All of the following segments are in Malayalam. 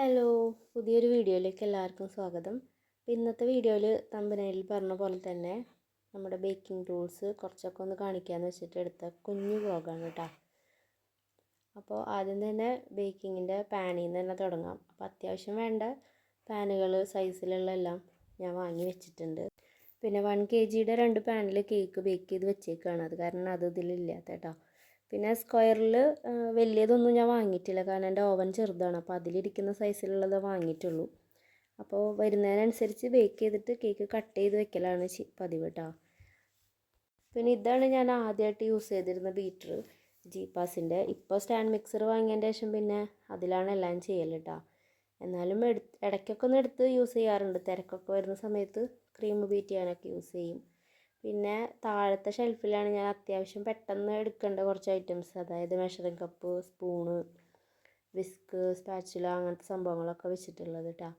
ഹലോ പുതിയൊരു വീഡിയോയിലേക്ക് എല്ലാവർക്കും സ്വാഗതം. ഇന്നത്തെ വീഡിയോയിൽ തമ്പനയിൽ പറഞ്ഞ പോലെ തന്നെ നമ്മുടെ ബേക്കിംഗ് ടൂൾസ് കുറച്ചൊക്കെ ഒന്ന് കാണിക്കാമെന്ന് വെച്ചിട്ട് എടുത്ത കുഞ്ഞു വ്ളോഗാണ് കേട്ടോ അപ്പോൾ ആദ്യം തന്നെ ബേക്കിങ്ങിന്റെ പാനിൽ നിന്ന് തന്നെ തുടങ്ങാം. അപ്പോൾ അത്യാവശ്യം വേണ്ട പാനുകൾ സൈസിലുള്ള എല്ലാം ഞാൻ വാങ്ങി വെച്ചിട്ടുണ്ട്. പിന്നെ വൺ കെ ജിയുടെ രണ്ട് പാനിൽ കേക്ക് ബേക്ക് ചെയ്ത് വെച്ചേക്കാണ്. അത് കാരണം അത് ഇതിലില്ലാത്ത കേട്ടോ പിന്നെ സ്ക്വയറിൽ വലിയതൊന്നും ഞാൻ വാങ്ങിയിട്ടില്ല. കാരണം എന്റെ ഓവൻ ചെറുതാണ്. അപ്പോൾ അതിലിരിക്കുന്ന സൈസിലുള്ളത് വാങ്ങിയിട്ടുള്ളൂ. അപ്പോൾ വരുന്നതിനനുസരിച്ച് ബേക്ക് ചെയ്തിട്ട് കേക്ക് കട്ട് ചെയ്ത് വെക്കലാണ് പതിവ് കേട്ടോ പിന്നെ ഇതാണ് ഞാൻ ആദ്യമായിട്ട് യൂസ് ചെയ്തിരുന്ന ബീറ്റർ ജി പാസിന്റെ ഇപ്പോൾ സ്റ്റാൻഡ് മിക്സർ വാങ്ങിയതിന്റെ ശേഷം പിന്നെ അതിലാണ് എല്ലാം ചെയ്യൽ കേട്ടോ എന്നാലും എടു ഇടയ്ക്കൊക്കെ ഒന്ന് എടുത്ത് യൂസ് ചെയ്യാറുണ്ട്. തിരക്കൊക്കെ വരുന്ന സമയത്ത് ക്രീം ബീറ്റ് ചെയ്യാനൊക്കെ യൂസ് ചെയ്യും. പിന്നെ താഴത്തെ ഷെൽഫിലാണ് ഞാൻ അത്യാവശ്യം പെട്ടെന്ന് എടുക്കേണ്ട കുറച്ച് ഐറ്റംസ് അതായത് measuring cup spoon whisk spatula അങ്ങനത്തെ സംഭവങ്ങളൊക്കെ വെച്ചിട്ടുള്ളത് കേട്ടോ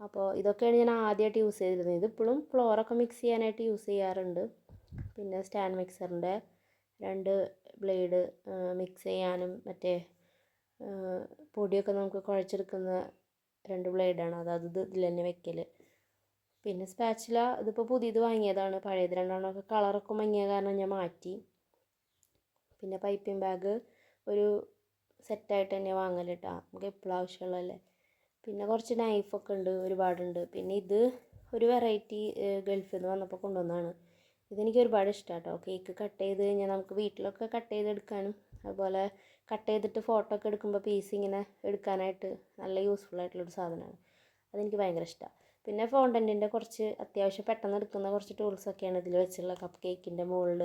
അപ്പോൾ ഇതൊക്കെയാണ് ഞാൻ ആദ്യമായിട്ട് യൂസ് ചെയ്തിരുന്നത്. ഇതിപ്പോഴും ഫ്ലോറൊക്കെ മിക്സ് ചെയ്യാനായിട്ട് യൂസ് ചെയ്യാറുണ്ട്. പിന്നെ സ്റ്റാൻഡ് മിക്സറിന്റെ രണ്ട് ബ്ലേഡ് മിക്സ് ചെയ്യാനും മറ്റേ പൊടിയൊക്കെ നമുക്ക് കുഴച്ചെടുക്കുന്ന രണ്ട് ബ്ലേഡാണ് അത് ഇതിൽ തന്നെ വെക്കൽ പിന്നെ സ്പാച്ചില ഇതിപ്പോൾ പുതിയത് വാങ്ങിയതാണ്. പഴയത് രണ്ടെണ്ണമൊക്കെ കളറൊക്കെ മങ്ങിയ കാരണം ഞാൻ മാറ്റി. പിന്നെ പൈപ്പിംഗ് ബാഗ് ഒരു സെറ്റായിട്ട് തന്നെ വാങ്ങൽ കേട്ടോ നമുക്ക് എപ്പോഴും ആവശ്യമുള്ളതല്ലേ. പിന്നെ കുറച്ച് നൈഫൊക്കെ ഉണ്ട് ഒരുപാടുണ്ട്. പിന്നെ ഇത് ഒരു വെറൈറ്റി ഗൾഫിൽ നിന്ന് വന്നപ്പോൾ കൊണ്ടുവന്നതാണ്. ഇതെനിക്ക് ഒരുപാട് ഇഷ്ടമാണ് കേട്ടോ കേക്ക് കട്ട് ചെയ്ത് കഴിഞ്ഞാൽ നമുക്ക് വീട്ടിലൊക്കെ കട്ട് ചെയ്തെടുക്കാനും അതുപോലെ കട്ട് ചെയ്തിട്ട് ഫോട്ടോ ഒക്കെ എടുക്കുമ്പോൾ പീസ് ഇങ്ങനെ എടുക്കാനായിട്ട് നല്ല യൂസ്ഫുൾ ആയിട്ടുള്ളൊരു സാധനമാണ്. അതെനിക്ക് ഭയങ്കര ഇഷ്ടമാണ് പിന്നെ ഫോണ്ടന്റിന്റെ കുറച്ച് അത്യാവശ്യം പെട്ടെന്ന് എടുക്കുന്ന കുറച്ച് ടൂൾസൊക്കെയാണ് ഇതിൽ വെച്ചുള്ള കപ്പ് കേക്കിന്റെ മുകളിൽ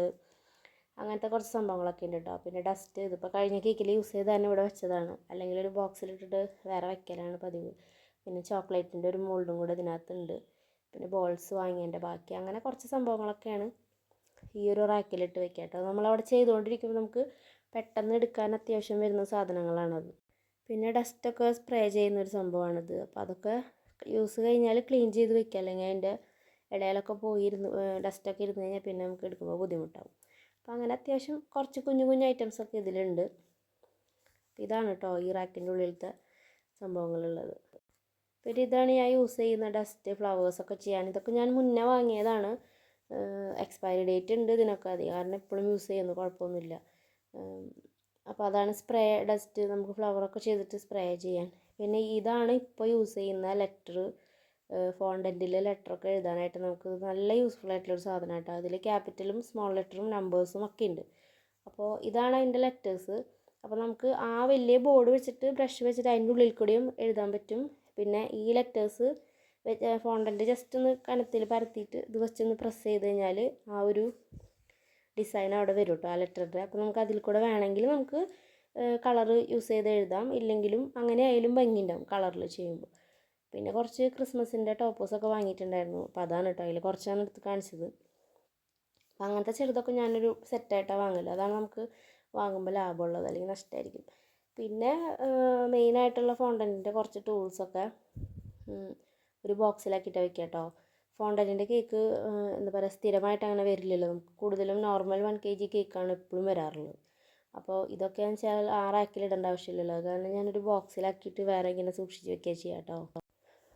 അങ്ങനത്തെ കുറച്ച് സംഭവങ്ങളൊക്കെ ഉണ്ട് കേട്ടോ പിന്നെ ഡസ്റ്റ് ഇതിപ്പോൾ കഴിഞ്ഞ കേക്കിൽ യൂസ് ചെയ്ത് തന്നെ ഇവിടെ വെച്ചതാണ്. അല്ലെങ്കിൽ ഒരു ബോക്സിലിട്ടിട്ട് വേറെ വെക്കലാണ് പതിവ്. പിന്നെ ചോക്ലേറ്റിന്റെ ഒരു മോൾഡും കൂടെ ഇതിനകത്തുണ്ട്. പിന്നെ ബോൾസ് വാങ്ങിയതിന്റെ ബാക്കി. അങ്ങനെ കുറച്ച് സംഭവങ്ങളൊക്കെയാണ് ഈ ഒരു റാക്കിലിട്ട് വെക്കുക കേട്ടോ നമ്മളവിടെ ചെയ്തുകൊണ്ടിരിക്കുമ്പോൾ നമുക്ക് പെട്ടെന്ന് എടുക്കാൻ അത്യാവശ്യം വരുന്ന സാധനങ്ങളാണത്. പിന്നെ ഡസ്റ്റൊക്കെ സ്പ്രേ ചെയ്യുന്ന ഒരു സംഭവമാണിത്. അപ്പോൾ അതൊക്കെ യൂസ് കഴിഞ്ഞാൽ ക്ലീൻ ചെയ്ത് വെക്കുക. അല്ലെങ്കിൽ അതിന്റെ ഇടയിലൊക്കെ പോയിരുന്നു ഡസ്റ്റൊക്കെ ഇരുന്ന് കഴിഞ്ഞാൽ പിന്നെ നമുക്ക് എടുക്കുമ്പോൾ ബുദ്ധിമുട്ടാവും. അപ്പോൾ അങ്ങനെ അത്യാവശ്യം കുറച്ച് കുഞ്ഞു കുഞ്ഞു ഐറ്റംസൊക്കെ ഇതിലുണ്ട്. ഇതാണ് കേട്ടോ ഈ റാക്കിന്റെ ഉള്ളിലത്തെ സംഭവങ്ങളുള്ളത് പിന്നെ ഇതാണ് ഞാൻ യൂസ് ചെയ്യുന്ന ഡസ്റ്റ് ഫ്ലവേഴ്സൊക്കെ ചെയ്യാൻ. ഇതൊക്കെ ഞാൻ മുന്നേ വാങ്ങിയതാണ്. എക്സ്പയറി ഡേറ്റ് ഉണ്ട് ഇതിനൊക്കെ അതി കാരണം എപ്പോഴും യൂസ് ചെയ്യുന്നു. കുഴപ്പമൊന്നുമില്ല. അപ്പോൾ അതാണ് സ്പ്രേ ഡസ്റ്റ് നമുക്ക് ഫ്ലവറൊക്കെ ചെയ്തിട്ട് സ്പ്രേ ചെയ്യാൻ. പിന്നെ ഇതാണ് ഇപ്പോൾ യൂസ് ചെയ്യുന്ന ലെറ്റർ ഫോണ്ടന്റിൽ ലെറ്ററൊക്കെ എഴുതാനായിട്ട് നമുക്ക് നല്ല യൂസ്ഫുൾ ആയിട്ടുള്ളൊരു സാധനമായിട്ടാണ് അതിൽ ക്യാപിറ്റലും സ്മോൾ ലെറ്ററും നമ്പേഴ്സും ഒക്കെ ഉണ്ട് അപ്പോൾ ഇതാണ് അതിന്റെ ലെറ്റേഴ്സ് അപ്പോൾ നമുക്ക് ആ വലിയ ബോർഡ് വെച്ചിട്ട് ബ്രഷ് വെച്ചിട്ട് അതിന്റെ ഉള്ളിൽ കൂടിയും എഴുതാൻ പറ്റും. പിന്നെ ഈ ലെറ്റേഴ്സ് ഫോണ്ടന്റ് ജസ്റ്റ് ഒന്ന് കനത്തിൽ പരത്തിയിട്ട് ഇത് വെച്ചൊന്ന് പ്രസ് ചെയ്ത് കഴിഞ്ഞാൽ ആ ഒരു ഡിസൈൻ അവിടെ വരും കേട്ടോ ആ ലെറ്ററിന്റെ അപ്പോൾ നമുക്ക് അതിൽ കൂടെ വേണമെങ്കിൽ നമുക്ക് കളർ യൂസ് ചെയ്ത് എഴുതാം. ഇല്ലെങ്കിലും അങ്ങനെ ആയാലും ഭംഗിയുണ്ടാവും കളറിൽ ചെയ്യുമ്പോൾ പിന്നെ കുറച്ച് ക്രിസ്മസിന്റെ ടോപ്പോസൊക്കെ വാങ്ങിയിട്ടുണ്ടായിരുന്നു. അപ്പോൾ അതാണ് കേട്ടോ അതിൽ കുറച്ചാണ് എടുത്ത് കാണിച്ചത്. അപ്പോൾ അങ്ങനത്തെ ചെറുതൊക്കെ ഞാനൊരു സെറ്റായിട്ടാണ് വാങ്ങൽ. അതാണ് നമുക്ക് വാങ്ങുമ്പോൾ ലാഭമുള്ളത് അല്ലെങ്കിൽ നഷ്ടമായിരിക്കും പിന്നെ മെയിനായിട്ടുള്ള ഫോണ്ടന്റിന്റെ കുറച്ച് ടൂൾസൊക്കെ ഒരു ബോക്സിലാക്കിയിട്ട് വെക്കുക കേട്ടോ ഫോണ്ടന്റിന്റെ കേക്ക് എന്താ പറയുക സ്ഥിരമായിട്ട് അങ്ങനെ വരില്ലല്ലോ. നമുക്ക് കൂടുതലും നോർമൽ വൺ കെ ജി കേക്കാണ് എപ്പോഴും വരാറുള്ളത്. അപ്പോൾ ഇതൊക്കെ എന്ന് വെച്ചാൽ ആ റാക്കിൽ ഇടേണ്ട ആവശ്യമില്ലല്ലോ. കാരണം ഞാനൊരു ബോക്സിലാക്കിയിട്ട് വേറെ ഇങ്ങനെ സൂക്ഷിച്ച് വെക്കുക ചെയ്യാം കേട്ടോ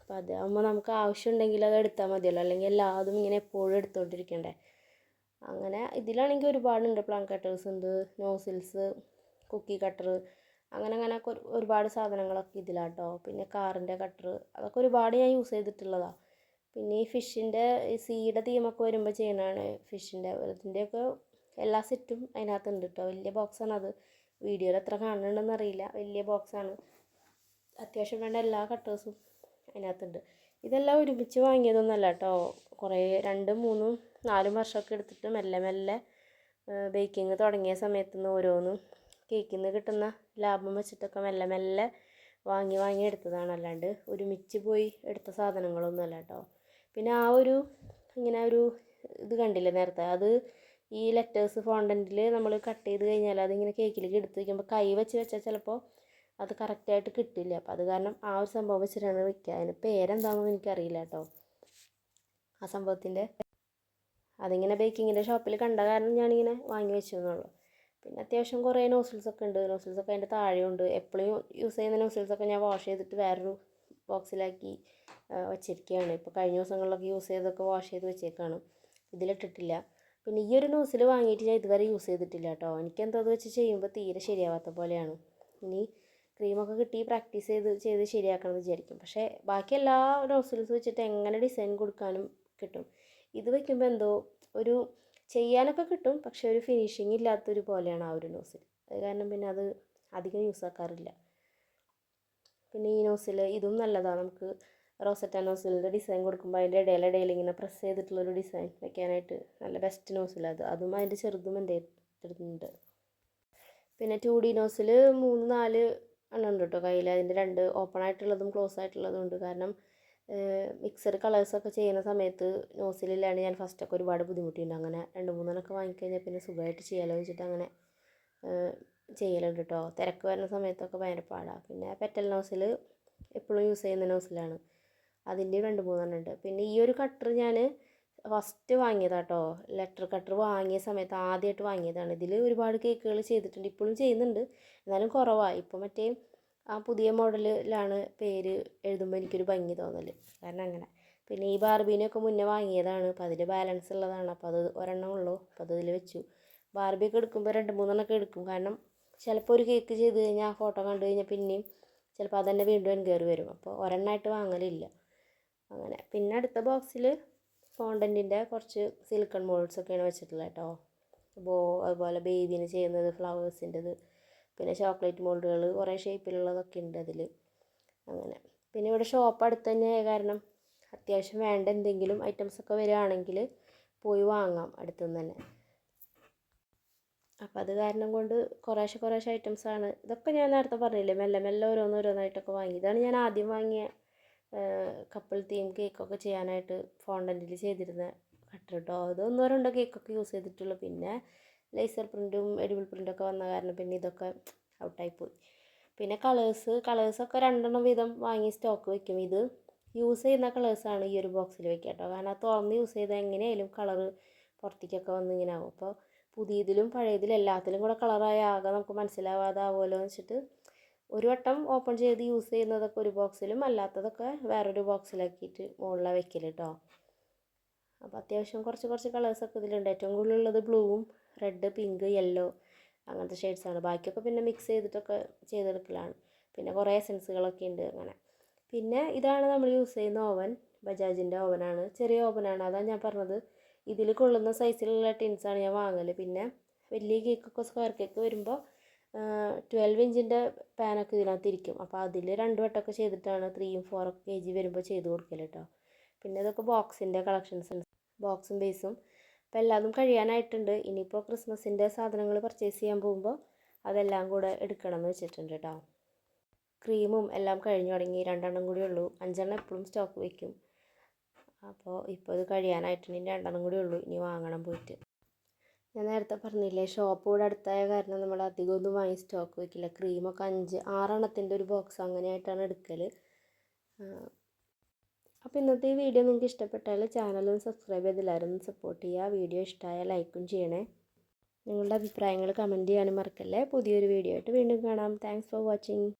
അപ്പോൾ അതാകുമ്പോൾ നമുക്ക് ആവശ്യമുണ്ടെങ്കിൽ അത് എടുത്താൽ മതിയല്ലോ. അല്ലെങ്കിൽ എല്ലാതും ഇങ്ങനെ എപ്പോഴും എടുത്തുകൊണ്ടിരിക്കണ്ടേ അങ്ങനെ ഇതിലാണെങ്കിൽ ഒരുപാടുണ്ട് പ്ലാൻ കട്ടേഴ്സ് ഉണ്ട്. നോസിൽസ് കുക്കി കട്ടർ അങ്ങനെ അങ്ങനെ ഒരുപാട് സാധനങ്ങളൊക്കെ ഇതിലാട്ടോ. പിന്നെ കാറിന്റെ കട്ടർ അതൊക്കെ ഒരുപാട് ഞാൻ യൂസ് ചെയ്തിട്ടുള്ളതാണ് പിന്നെ ഈ ഫിഷിന്റെ സീയുടെ തീമൊക്കെ വരുമ്പോൾ ചെയ്യുന്നതാണ് ഫിഷിന്റെ. ഇതിന്റെയൊക്കെ എല്ലാ സെറ്റും അതിനകത്തുണ്ട് കേട്ടോ വലിയ ബോക്സാണ് അത് വീഡിയോയിൽ എത്ര കാണുന്നുണ്ടെന്ന് അറിയില്ല. വലിയ ബോക്സാണ്. അത്യാവശ്യം വേണ്ട എല്ലാ കട്ടേഴ്സും അതിനകത്തുണ്ട്. ഇതെല്ലാം ഒരുമിച്ച് വാങ്ങിയതൊന്നുമല്ല കേട്ടോ കുറേ രണ്ടും മൂന്നും നാലും വർഷമൊക്കെ എടുത്തിട്ട് മെല്ലെ മെല്ലെ ബേക്കിംഗ് തുടങ്ങിയ സമയത്ത് നിന്ന് ഓരോന്നും കേക്കിൽ നിന്ന് കിട്ടുന്ന ലാഭം വെച്ചിട്ടൊക്കെ മെല്ലെ മെല്ലെ വാങ്ങി വാങ്ങി എടുത്തതാണ്. അല്ലാണ്ട് ഒരുമിച്ച് പോയി എടുത്ത സാധനങ്ങളൊന്നുമല്ല കേട്ടോ പിന്നെ ആ ഒരു ഇങ്ങനെ ഒരു ഇത് കണ്ടില്ലേ നേരത്തെ? അത് ഈ ലെറ്റേഴ്സ് ഫോണ്ടന്റിൽ നമ്മൾ കട്ട് ചെയ്ത് കഴിഞ്ഞാൽ അതിങ്ങനെ കേക്കിലേക്ക് എടുത്ത് വയ്ക്കുമ്പോൾ കൈ വെച്ച് വെച്ചാൽ ചിലപ്പോൾ അത് കറക്റ്റായിട്ട് കിട്ടില്ല. അപ്പോൾ അത് കാരണം ആ ഒരു സംഭവം വെച്ചിട്ടാണ് വയ്ക്കുക അതിന് പേരെന്താണെന്ന് എനിക്കറിയില്ല കേട്ടോ ആ സംഭവത്തിന്റെ അതിങ്ങനെ ബേക്കിങ്ങിന്റെ ഷോപ്പിൽ കണ്ട കാരണം ഞാനിങ്ങനെ വാങ്ങി വെച്ചു പിന്നെ അത്യാവശ്യം കുറേ നോസിൽസ് ഒക്കെ ഉണ്ട്. നോസിൽസ് ഒക്കെ അതിന്റെ താഴെയുണ്ട്. എപ്പോഴും യൂസ് ചെയ്യുന്ന നോസിൽസ് ഒക്കെ ഞാൻ വാഷ് ചെയ്തിട്ട് വേറൊരു ബോക്സിലാക്കി വെച്ചിരിക്കുകയാണ് ഇപ്പോൾ കഴിഞ്ഞ ദിവസങ്ങളിലൊക്കെ യൂസ് ചെയ്തൊക്കെ വാഷ് ചെയ്ത് വെച്ചേക്കാണ്. ഇതിലിട്ടിട്ടില്ല. പിന്നെ ഈ ഒരു ന്യൂസിൽ വാങ്ങിയിട്ട് ഞാൻ ഇതുവരെ യൂസ് ചെയ്തിട്ടില്ല കേട്ടോ എനിക്ക് എന്തോ അത് വെച്ച് ചെയ്യുമ്പോൾ തീരെ ശരിയാവാത്ത പോലെയാണ്. ഇനി ക്രീമൊക്കെ കിട്ടി പ്രാക്ടീസ് ചെയ്ത് ചെയ്ത് ശരിയാക്കണം വിചാരിക്കും. പക്ഷേ ബാക്കി എല്ലാ നോസിൽസ് വെച്ചിട്ട് എങ്ങനെ ഡിസൈൻ കൊടുക്കാനും കിട്ടും. ഇത് വയ്ക്കുമ്പോൾ എന്തോ ഒരു ചെയ്യാനൊക്കെ കിട്ടും പക്ഷേ ഒരു ഫിനിഷിങ് ഇല്ലാത്തൊരു പോലെയാണ് ആ ഒരു നോസിൽ അത് കാരണം പിന്നെ അത് അധികം യൂസ് ആക്കാറില്ല. പിന്നെ ഈ നോസിൽ ഇതും നല്ലതാണ്. നമുക്ക് റോസറ്റ നോസിലിന്റെ ഡിസൈൻ കൊടുക്കുമ്പോൾ അതിന്റെ ഇടയിൽ ഇങ്ങനെ പ്രസ് ചെയ്തിട്ടുള്ളൊരു ഡിസൈൻ വെക്കാനായിട്ട് നല്ല ബെസ്റ്റ് നോസിൽ അത്. അതും അതിന്റെ ചെറുതും എന്റെ എടുത്തിട്ടുണ്ട് പിന്നെ ടു ഡി നോസിൽ മൂന്ന് നാല് എണ്ണം ഉണ്ട് കേട്ടോ കയ്യിൽ അതിന്റെ രണ്ട് ഓപ്പൺ ആയിട്ടുള്ളതും ക്ലോസ് ആയിട്ടുള്ളതും ഉണ്ട്. കാരണം മിക്സഡ് കളേഴ്സൊക്കെ ചെയ്യുന്ന സമയത്ത് നോസിലാണ് ഞാൻ ഫസ്റ്റൊക്കെ ഒരുപാട് ബുദ്ധിമുട്ടിയിട്ടുണ്ട് അങ്ങനെ രണ്ട് മൂന്നെണ്ണമൊക്കെ വാങ്ങിക്കഴിഞ്ഞാൽ പിന്നെ സുഖമായിട്ട് ചെയ്യാമല്ലോ വെച്ചിട്ട് അങ്ങനെ ചെയ്യലുണ്ട് കേട്ടോ തിരക്ക് വരുന്ന സമയത്തൊക്കെ ഭയങ്കര പാടാണ് പിന്നെ പെറ്റൽ നോസിൽ എപ്പോഴും യൂസ് ചെയ്യുന്ന നോസിലാണ് അതിന്റെ രണ്ട് മൂന്നെണ്ണം ഉണ്ട്. പിന്നെ ഈ ഒരു കട്ടർ ഞാൻ ഫസ്റ്റ് വാങ്ങിയതാണ് കേട്ടോ ലെറ്റർ കട്ടർ വാങ്ങിയ സമയത്ത് ആദ്യമായിട്ട് വാങ്ങിയതാണ്. ഇതിൽ ഒരുപാട് കേക്കുകൾ ചെയ്തിട്ടുണ്ട്. ഇപ്പോഴും ചെയ്യുന്നുണ്ട്. എന്നാലും കുറവാണ് ഇപ്പോൾ മറ്റേ ആ പുതിയ മോഡലിലാണ് പേര് എഴുതുമ്പോൾ എനിക്കൊരു ഭംഗി തോന്നൽ കാരണം അങ്ങനെ. പിന്നെ ഈ ബാർബീനൊക്കെ മുന്നേ വാങ്ങിയതാണ്. അപ്പോൾ അതിൽ ബാലൻസ് ഉള്ളതാണ്. അപ്പോൾ അത് ഒരെണ്ണം ഉള്ളൂ. അപ്പോൾ അത് വെച്ചു. ബാർബിയൊക്കെ എടുക്കുമ്പോൾ രണ്ട് മൂന്നെണ്ണമൊക്കെ എടുക്കും. കാരണം ചിലപ്പോൾ ഒരു കേക്ക് ചെയ്ത് കഴിഞ്ഞാൽ ആ ഫോട്ടോ കണ്ടു കഴിഞ്ഞാൽ പിന്നെയും ചിലപ്പോൾ അതുതന്നെ വീണ്ടും എൻകയറി വരും. അപ്പോൾ ഒരെണ്ണമായിട്ട് വാങ്ങലില്ല. പിന്നെ അടുത്ത ബോക്സിൽ ഫോണ്ടന്റിന്റെ കുറച്ച് സിലിക്കൺ മോൾഡ്സ് ഒക്കെയാണ് വെച്ചിട്ടുള്ളത് കേട്ടോ. ബോ അതുപോലെ ബേബിന് ചെയ്യുന്നത് ഫ്ലവേഴ്സിന്റെത് പിന്നെ ചോക്ലേറ്റ് മോൾഡുകൾ കുറേ ഷേപ്പിലുള്ളതൊക്കെ ഉണ്ട് അതിൽ അങ്ങനെ. പിന്നെ ഇവിടെ ഷോപ്പ് അടുത്ത് തന്നെ കാരണം അത്യാവശ്യം വേണ്ട എന്തെങ്കിലും ഐറ്റംസ് ഒക്കെ വരികയാണെങ്കിൽ പോയി വാങ്ങാം അടുത്തുനിന്ന് തന്നെ. അപ്പം അത് കാരണം കൊണ്ട് കുറേശ്ശെ കുറേശ്ശെ ഐറ്റംസാണ് ഇതൊക്കെ ഞാൻ നേരത്തെ പറഞ്ഞില്ലേ മെല്ലെ മെല്ലെ ഓരോന്നോരോന്നായിട്ടൊക്കെ വാങ്ങി. ഇതാണ് ഞാൻ ആദ്യം വാങ്ങിയ കപ്പിൾ തീം കേക്കൊക്കെ ചെയ്യാനായിട്ട് ഫോണ്ടന്റിൽ ചെയ്തിരുന്ന കട്ടർ കേട്ടോ അത് ഒന്നോ രണ്ടോ കേക്കൊക്കെ യൂസ് ചെയ്തിട്ടുള്ളൂ. പിന്നെ ലേസർ പ്രിന്റും എഡിബിൾ പ്രിന്റൊക്കെ വന്ന കാരണം പിന്നെ ഇതൊക്കെ ഔട്ടായിപ്പോയി. പിന്നെ കളേഴ്സ് കളേഴ്സൊക്കെ രണ്ടെണ്ണം വീതം വാങ്ങി സ്റ്റോക്ക് വെക്കും. ഇത് യൂസ് ചെയ്യുന്ന കളേഴ്സാണ് ഈ ഒരു ബോക്സിൽ വെക്കുക കേട്ടോ. കാരണം അത് തുറന്ന് യൂസ് ചെയ്താൽ എങ്ങനെയായാലും കളറ് പുറത്തേക്കൊക്കെ വന്ന് ഇങ്ങനെ ആവും. അപ്പോൾ പുതിയതിലും പഴയതിലും എല്ലാത്തിലും കൂടെ കളറായ ആകെ നമുക്ക് മനസ്സിലാവാതെ ആവുമല്ലോ എന്ന് വെച്ചിട്ട് ഒരു വട്ടം ഓപ്പൺ ചെയ്ത് യൂസ് ചെയ്യുന്നതൊക്കെ ഒരു ബോക്സിലും അല്ലാത്തതൊക്കെ വേറൊരു ബോക്സിലാക്കിയിട്ട് മുകളിലാണ് വെക്കൽ കേട്ടോ അപ്പോൾ അത്യാവശ്യം കുറച്ച് കുറച്ച് കളേഴ്സൊക്കെ ഇതിലുണ്ട്. ഏറ്റവും കൂടുതലുള്ളത് ബ്ലൂവും റെഡ് പിങ്ക് യെല്ലോ അങ്ങനത്തെ ഷെയ്ഡ്സാണ് ബാക്കിയൊക്കെ പിന്നെ മിക്സ് ചെയ്തിട്ടൊക്കെ ചെയ്തെടുക്കലാണ്. പിന്നെ കുറേ എസൻസുകളൊക്കെ ഉണ്ട് അങ്ങനെ. പിന്നെ ഇതാണ് നമ്മൾ യൂസ് ചെയ്യുന്ന ഓവൻ ബജാജിന്റെ ഓവനാണ് ചെറിയ ഓവനാണ് അതാണ് ഞാൻ പറഞ്ഞത്. ഇതിൽ കൊള്ളുന്ന സൈസിലുള്ള ടിൻസാണ് ഞാൻ വാങ്ങൽ പിന്നെ വലിയ കേക്കൊക്കെ സ്ക്വയർ കേക്ക് വരുമ്പോൾ ട്വൽവ് ഇഞ്ചിന്റെ പാനൊക്കെ ഇതിനകത്ത് ഇരിക്കും. അപ്പോൾ അതിൽ രണ്ട് വട്ടമൊക്കെ ചെയ്തിട്ടാണ് ത്രീയും ഫോറൊക്കെ കെ ജി വരുമ്പോൾ ചെയ്ത് കൊടുക്കൽ കേട്ടോ പിന്നെ ഇതൊക്കെ ബോക്സിന്റെ കളക്ഷൻസ് ബോക്സും ബേസും അപ്പോൾ എല്ലാതും കഴിയാനായിട്ടുണ്ട്. ഇനിയിപ്പോൾ ക്രിസ്മസിന്റെ സാധനങ്ങൾ പർച്ചേസ് ചെയ്യാൻ പോകുമ്പോൾ അതെല്ലാം കൂടെ എടുക്കണം എന്ന് വെച്ചിട്ടുണ്ട് കേട്ടോ ക്രീമും എല്ലാം കഴിഞ്ഞു തുടങ്ങി. രണ്ടെണ്ണം കൂടി ഉള്ളൂ. അഞ്ചെണ്ണം എപ്പോഴും സ്റ്റോക്ക് വയ്ക്കും അപ്പോൾ ഇപ്പോൾ ഇത് കഴിയാനായിട്ടുണ്ട് ഇനി രണ്ടെണ്ണം കൂടി ഉള്ളൂ. ഇനി വാങ്ങണം പോയിട്ട്. ഞാൻ നേരത്തെ പറഞ്ഞില്ലേ ഷോപ്പ് അടുത്തായ കാരണം നമ്മൾ അധികം ഒന്നും വാങ്ങി സ്റ്റോക്ക് വയ്ക്കില്ല ക്രീമൊക്കെ അഞ്ച് ആറെണ്ണത്തിന്റെ ഒരു ബോക്സ് അങ്ങനെയായിട്ടാണ് എടുക്കൽ അപ്പോൾ ഇന്നത്തെ ഈ വീഡിയോ നിങ്ങൾക്ക് ഇഷ്ടപ്പെട്ടാൽ ചാനലും സബ്സ്ക്രൈബ് ചെയ്ത് എല്ലാവരും സപ്പോർട്ട് ചെയ്യുക. വീഡിയോ ഇഷ്ടമായ ലൈക്കും ചെയ്യണേ. നിങ്ങളുടെ അഭിപ്രായങ്ങൾ കമന്റ് ചെയ്യാനും മറക്കല്ലേ. പുതിയൊരു വീഡിയോ ആയിട്ട് വീണ്ടും കാണാം. Thanks for watching